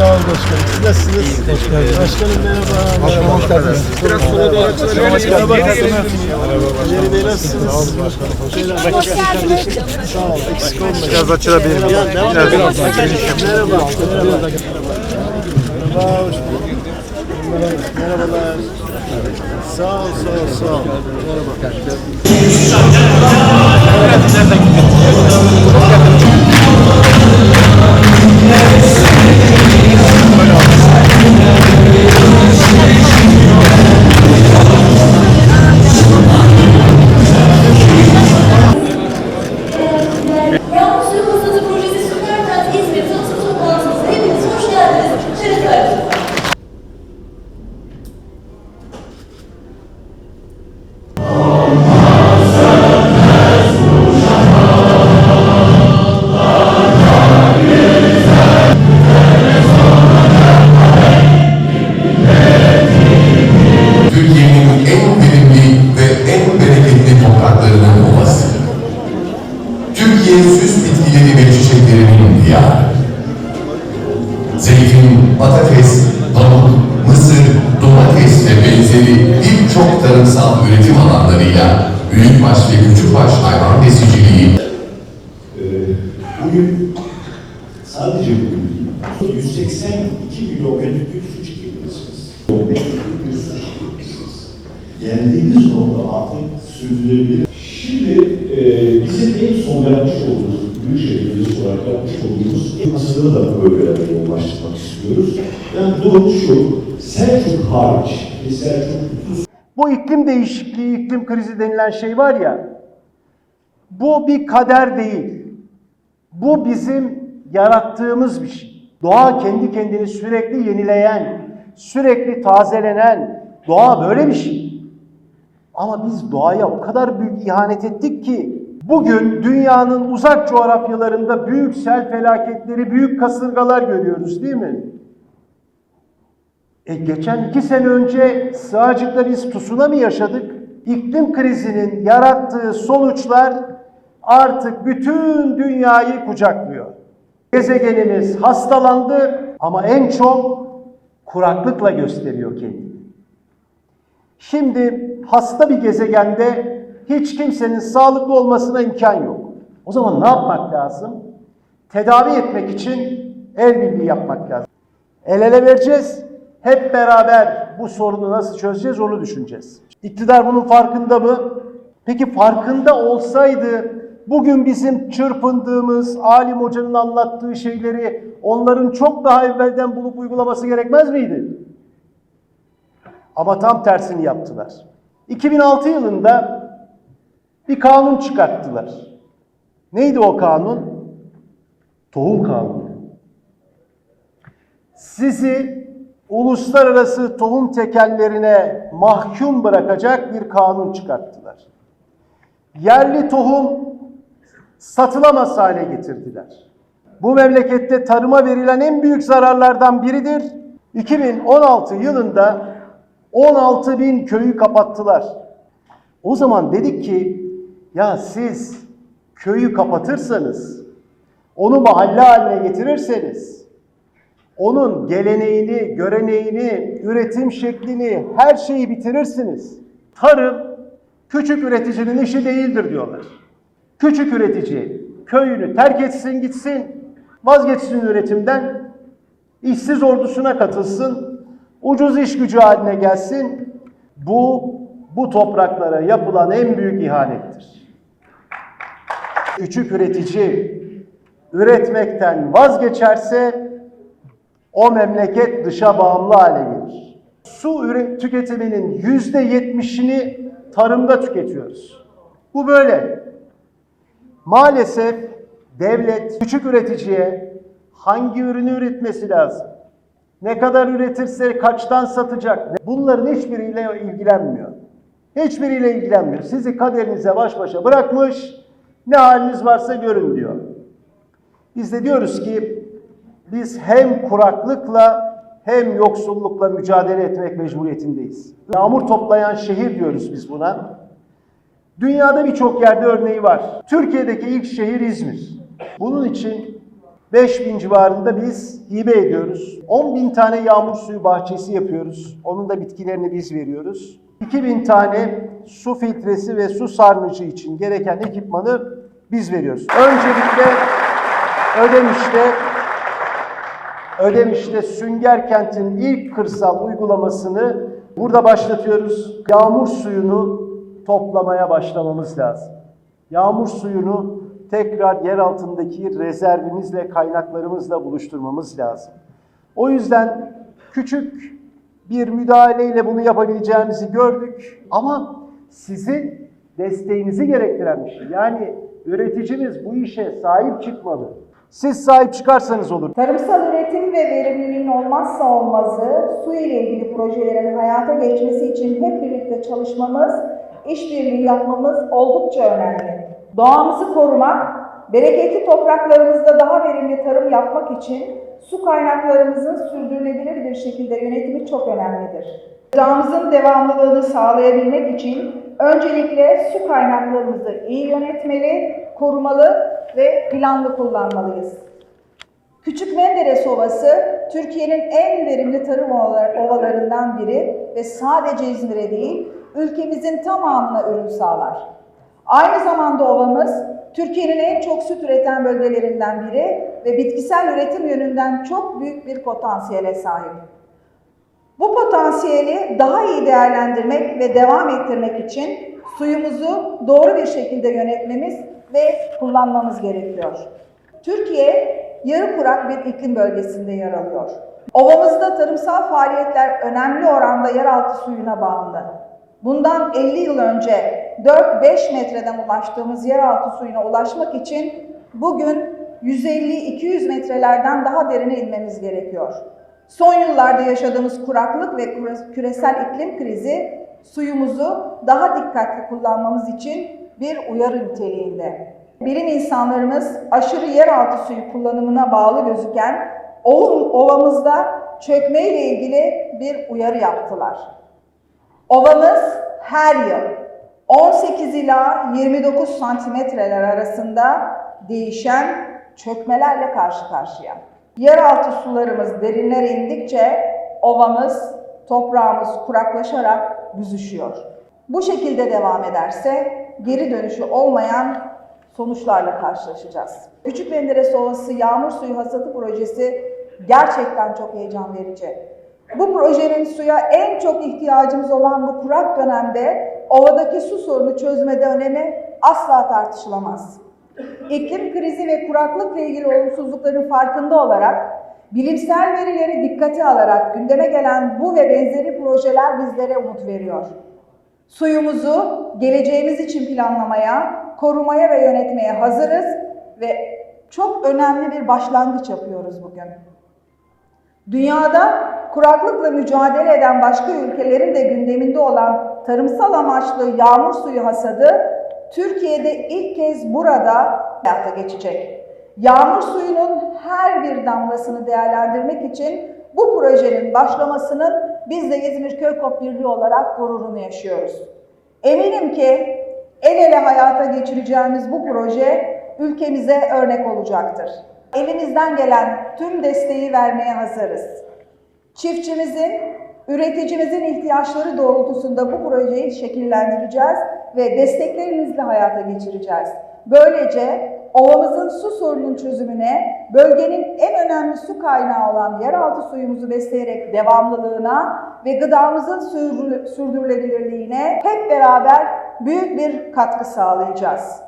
Sağ olun başkanım. Siz nasılsınız? Hoş geldiniz. Başkanım merhaba. Merhaba. Hoş geldiniz. Biraz sonra da Merhaba. Merhaba. Bey nasılsınız? Sağ olun başkanım. Hoş geldiniz. Sağ ol. Eksik olmayın. Biraz açılabilir miyim? Biraz, biraz, biraz. Merhaba. Merhaba. Merhaba. Hoş bulduk. Merhabalar. Sağ ol, sağ ol, sağ ol. Merhaba. Yalnız süs bitkileri ve çiçeklerinin diyarı. Zeytin, patates, pamuk, mısır, domates ve benzeri birçok tarımsal üretim alanlarıyla büyükbaş ve küçükbaş hayvan besiciliği Ee, Bugün sadece bugün 182 kilometrelik bir su çıkıyorsunuz. Geldiğimiz nokta artık sürdürülebilir. Son yapmış olduğumuz, Büyükşehir Belediyesi olarak yapmış olduğumuz en asırda da bölgelerde yoğunlaştırmak istiyoruz. Yani durum şu, Selçuk hariç, Selçuk Bu iklim değişikliği, iklim krizi denilen şey var ya, bu bir kader değil. Bu bizim yarattığımız bir şey. Doğa kendi kendini sürekli yenileyen, sürekli tazelenen, doğa böyle bir şey. Ama biz doğaya o kadar büyük ihanet ettik ki bugün dünyanın uzak coğrafyalarında büyük sel felaketleri, büyük kasırgalar görüyoruz değil mi? E geçen iki sene önce Sığacık'ta biz tsunami yaşadık. İklim krizinin yarattığı sonuçlar artık bütün dünyayı kucaklıyor. Gezegenimiz hastalandı ama en çok kuraklıkla gösteriyor kendini. Şimdi hasta bir gezegende hiç kimsenin sağlıklı olmasına imkan yok. O zaman ne yapmak lazım? Tedavi etmek için el birliği yapmak lazım. El ele vereceğiz. Hep beraber bu sorunu nasıl çözeceğiz onu düşüneceğiz. İktidar bunun farkında mı? Peki farkında olsaydı bugün bizim çırpındığımız alim hocanın anlattığı şeyleri onların çok daha evvelden bulup uygulaması gerekmez miydi? Ama tam tersini yaptılar. 2006 yılında bir kanun çıkarttılar. Neydi o kanun? Tohum kanunu. Sizi uluslararası tohum tekellerine mahkum bırakacak bir kanun çıkarttılar. Yerli tohum satılamaz hale getirdiler. Bu memlekette tarıma verilen en büyük zararlardan biridir. 2016 yılında 16 bin köyü kapattılar. O zaman dedik ki ya siz köyü kapatırsanız, onu mahalle haline getirirseniz, onun geleneğini, göreneğini, üretim şeklini, her şeyi bitirirsiniz. Tarım küçük üreticinin işi değildir diyorlar. Küçük üretici köyünü terk etsin gitsin, vazgeçsin üretimden, işsiz ordusuna katılsın, ucuz iş gücü haline gelsin. Bu, bu topraklara yapılan en büyük ihanettir. Küçük üretici üretmekten vazgeçerse o memleket dışa bağımlı hale gelir. Su tüketiminin yüzde yetmişini tarımda tüketiyoruz. Bu böyle. Maalesef devlet küçük üreticiye hangi ürünü üretmesi lazım? Ne kadar üretirse kaçtan satacak? Bunların hiçbiriyle ilgilenmiyor. Hiçbiriyle ilgilenmiyor. Sizi kaderinize baş başa bırakmış, ne haliniz varsa görün diyor. Biz de diyoruz ki biz hem kuraklıkla hem yoksullukla mücadele etmek mecburiyetindeyiz. Yağmur toplayan şehir diyoruz biz buna. Dünyada birçok yerde örneği var. Türkiye'deki ilk şehir İzmir. Bunun için 5000 civarında biz hibe ediyoruz. 10 bin tane yağmur suyu bahçesi yapıyoruz. Onun da bitkilerini biz veriyoruz. 2000 tane su filtresi ve su sarnıcı için gereken ekipmanı biz veriyoruz. Öncelikle Ödemiş'te Ödemiş'te Sünger Kent'in ilk kırsal uygulamasını burada başlatıyoruz. Yağmur suyunu toplamaya başlamamız lazım. Yağmur suyunu tekrar yer altındaki rezervimizle, kaynaklarımızla buluşturmamız lazım. O yüzden küçük bir müdahaleyle bunu yapabileceğimizi gördük ama sizin desteğinizi gerektiren bir şey. Yani üreticimiz bu işe sahip çıkmalı. Siz sahip çıkarsanız olur. Tarımsal üretim ve verimliliğin olmazsa olmazı su ile ilgili projelerin hayata geçmesi için hep birlikte çalışmamız, işbirliği yapmamız oldukça önemli. Doğamızı korumak, bereketli topraklarımızda daha verimli tarım yapmak için su kaynaklarımızın sürdürülebilir bir şekilde yönetimi çok önemlidir. Gıdamızın devamlılığını sağlayabilmek için öncelikle su kaynaklarımızı iyi yönetmeli, korumalı ve planlı kullanmalıyız. Küçük Menderes Ovası, Türkiye'nin en verimli tarım ovalar- ovalarından biri ve sadece İzmir'e değil, ülkemizin tamamına ürün sağlar. Aynı zamanda ovamız, Türkiye'nin en çok süt üreten bölgelerinden biri ve bitkisel üretim yönünden çok büyük bir potansiyele sahip. Bu potansiyeli daha iyi değerlendirmek ve devam ettirmek için suyumuzu doğru bir şekilde yönetmemiz ve kullanmamız gerekiyor. Türkiye yarı kurak bir iklim bölgesinde yer alıyor. Ovamızda tarımsal faaliyetler önemli oranda yeraltı suyuna bağımlı. Bundan 50 yıl önce 4-5 metreden ulaştığımız yeraltı suyuna ulaşmak için bugün 150-200 metrelerden daha derine inmemiz gerekiyor. Son yıllarda yaşadığımız kuraklık ve küre- küresel iklim krizi suyumuzu daha dikkatli kullanmamız için bir uyarı niteliğinde. Bilim insanlarımız aşırı yeraltı suyu kullanımına bağlı gözüken ovamızda çökme ile ilgili bir uyarı yaptılar. Ovamız her yıl 18 ila 29 santimetreler arasında değişen çökmelerle karşı karşıya. Yeraltı sularımız derinlere indikçe ovamız, toprağımız kuraklaşarak büzüşüyor. Bu şekilde devam ederse geri dönüşü olmayan sonuçlarla karşılaşacağız. Küçük Menderes Ovası Yağmur Suyu Hasadı Projesi gerçekten çok heyecan verici. Bu projenin suya en çok ihtiyacımız olan bu kurak dönemde ovadaki su sorunu çözmede önemi asla tartışılamaz. İklim krizi ve kuraklıkla ilgili olumsuzlukların farkında olarak, bilimsel verileri dikkate alarak gündeme gelen bu ve benzeri projeler bizlere umut veriyor. Suyumuzu geleceğimiz için planlamaya, korumaya ve yönetmeye hazırız ve çok önemli bir başlangıç yapıyoruz bugün. Dünyada kuraklıkla mücadele eden başka ülkelerin de gündeminde olan tarımsal amaçlı yağmur suyu hasadı Türkiye'de ilk kez burada hayata geçecek. Yağmur suyunun her bir damlasını değerlendirmek için bu projenin başlamasının biz de İzmir Köykop Birliği olarak gururunu yaşıyoruz. Eminim ki el ele hayata geçireceğimiz bu proje ülkemize örnek olacaktır. Elimizden gelen tüm desteği vermeye hazırız. Çiftçimizin, üreticimizin ihtiyaçları doğrultusunda bu projeyi şekillendireceğiz ve desteklerinizle hayata geçireceğiz. Böylece ovamızın su sorununun çözümüne, bölgenin en önemli su kaynağı olan yeraltı suyumuzu besleyerek devamlılığına ve gıdamızın sürdürülebilirliğine hep beraber büyük bir katkı sağlayacağız.